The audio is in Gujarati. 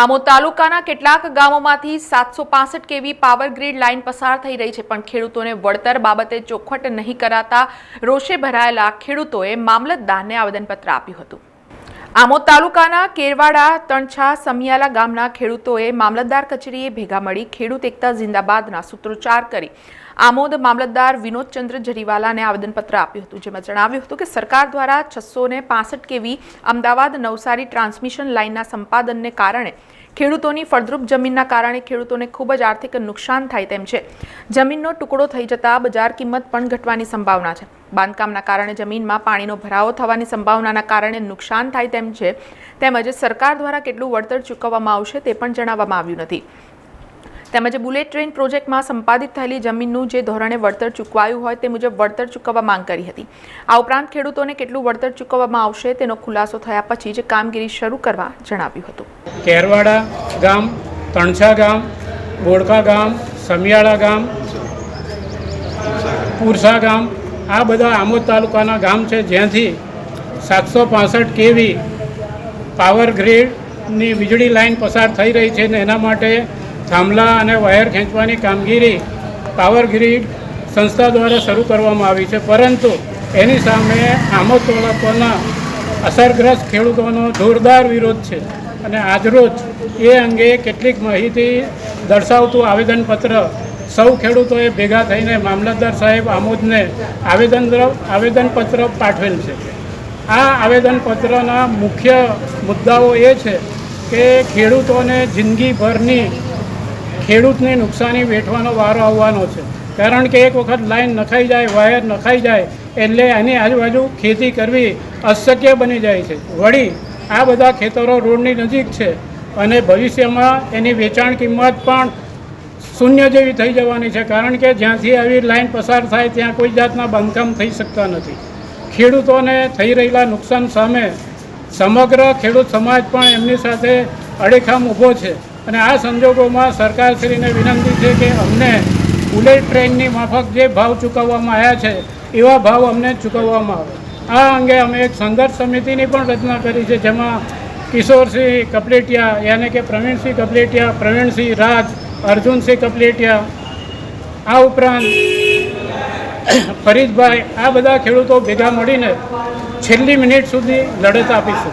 આમોદ તાલુકાના કેટલાક ગામોમાંથી સાતસો પાસઠ કેવી પાવર ગ્રીડ લાઇન પસાર થઈ રહી છે, પણ ખેડૂતોને વળતર બાબતે ચોખવટ નહીં કરાતા રોષે ભરાયેલા ખેડૂતોએ મામલતદારને આવેદનપત્ર આપ્યું હતું. આમોદ તાલુકાના કેરવાડા, તણછા, સમિયાલા ગામના ખેડૂતોએ મામલતદાર કચેરીએ ભેગા મળી ખેડૂત એકતા જિંદાબાદના સૂત્રોચ્ચાર કરી. આમોદ મામલતદાર વિનોદચંદ્ર જરીવાલાને આવેદનપત્ર આપ્યું હતું, જેમાં જણાવ્યું હતું કે સરકાર દ્વારા છસો ને કેવી અમદાવાદ નવસારી ટ્રાન્સમિશન લાઇનના સંપાદનને કારણે ખેડૂતોની ફળદ્રુપ જમીનના કારણે ખેડૂતોને ખૂબ જ આર્થિક નુકસાન થાય તેમ છે. જમીનનો ટુકડો થઈ જતા બજાર કિંમત પણ ઘટવાની સંભાવના છે. બાંધકામના કારણે જમીનમાં પાણીનો ભરાવો થવાની સંભાવનાના કારણે નુકસાન થાય તેમ છે. તેમજ સરકાર દ્વારા કેટલું વળતર ચૂકવવામાં આવશે તે પણ જણાવવામાં આવ્યું નથી. તેમજ બુલેટ ટ્રેન પ્રોજેક્ટમાં સંપાદિત થયેલી જમીનનું જે ધોરણે વળતર ચૂકવાયું હોય તે મુજબ વળતર ચૂકવવા માંગ કરી હતી. આ ઉપરાંત ખેડૂતોને કેટલું વળતર ચૂકવવામાં આવશે તેનો ખુલાસો થયા પછી જ કામગીરી શરૂ કરવા જણાવ્યું હતું. કેરવાડા ગામ, તણછા ગામ, બોડકા ગામ, સમિયાળા ગામ, પુરસા ગામ, આ બધા આમોદ તાલુકાના ગામ છે જ્યાંથી સાતસો પાસઠ કેવી પાવર ગ્રીડની વીજળી લાઇન પસાર થઈ રહી છે ને એના માટે થાંભલા અને વાયર ખેંચવાની કામગીરી પાવર ગ્રીડ સંસ્થા દ્વારા શરૂ કરવામાં આવી છે. પરંતુ એની સામે આમોદ પરના અસરગ્રસ્ત ખેડૂતોનો જોરદાર વિરોધ છે. અને આજરોજ એ અંગે કેટલીક માહિતી દર્શાવતું આવેદનપત્ર સૌ ખેડૂતોએ ભેગા થઈને મામલતદાર સાહેબ આમોદને આવેદન આવેદનપત્ર પાઠવેલ છે. આ આવેદનપત્રના મુખ્ય મુદ્દાઓ એ છે કે ખેડૂતોને જિંદગીભરની ખેડૂતને નુકસાની વેઠવાનો વારો આવવાનો છે. કારણ કે એક વખત લાઈન નખાઈ જાય, વાયર નખાઈ જાય, એટલે એની આજુબાજુ ખેતી કરવી અશક્ય બની જાય છે. વળી, આ બધા ખેતરો રોડની નજીક છે અને ભવિષ્યમાં એની વેચાણ કિંમત પણ શૂન્ય જેવી થઈ જવાની છે. કારણ કે જ્યાંથી આવી લાઈન પસાર થાય, ત્યાં કોઈ જાતના બાંધકામ થઈ શકતા નથી. ખેડૂતોને થઈ રહેલા નુકસાન સામે સમગ્ર ખેડૂત સમાજ પણ એમની સાથે અડેખામ ઊભો છે. અને આ સંજોગોમાં સરકારશ્રીને વિનંતી છે કે અમને બુલેટ ટ્રેનની માફક જે ભાવ ચૂકવવામાં આવ્યા છે, એવા ભાવ અમને ચૂકવવામાં આવે. આ અંગે અમે એક સંઘર્ષ સમિતિની પણ રચના કરી છે, જેમાં કિશોરસિંહ કપલેટિયા, યાને કે પ્રવીણસિંહ કપલેટિયા, પ્રવીણસિંહ રાજ, અર્જુનસિંહ કપલેટિયા, આ ઉપરાંત ફરીદભાઈ, આ બધા ખેડૂતો ભેગા મળીને છેલ્લી મિનિટ સુધી લડત આપીશું.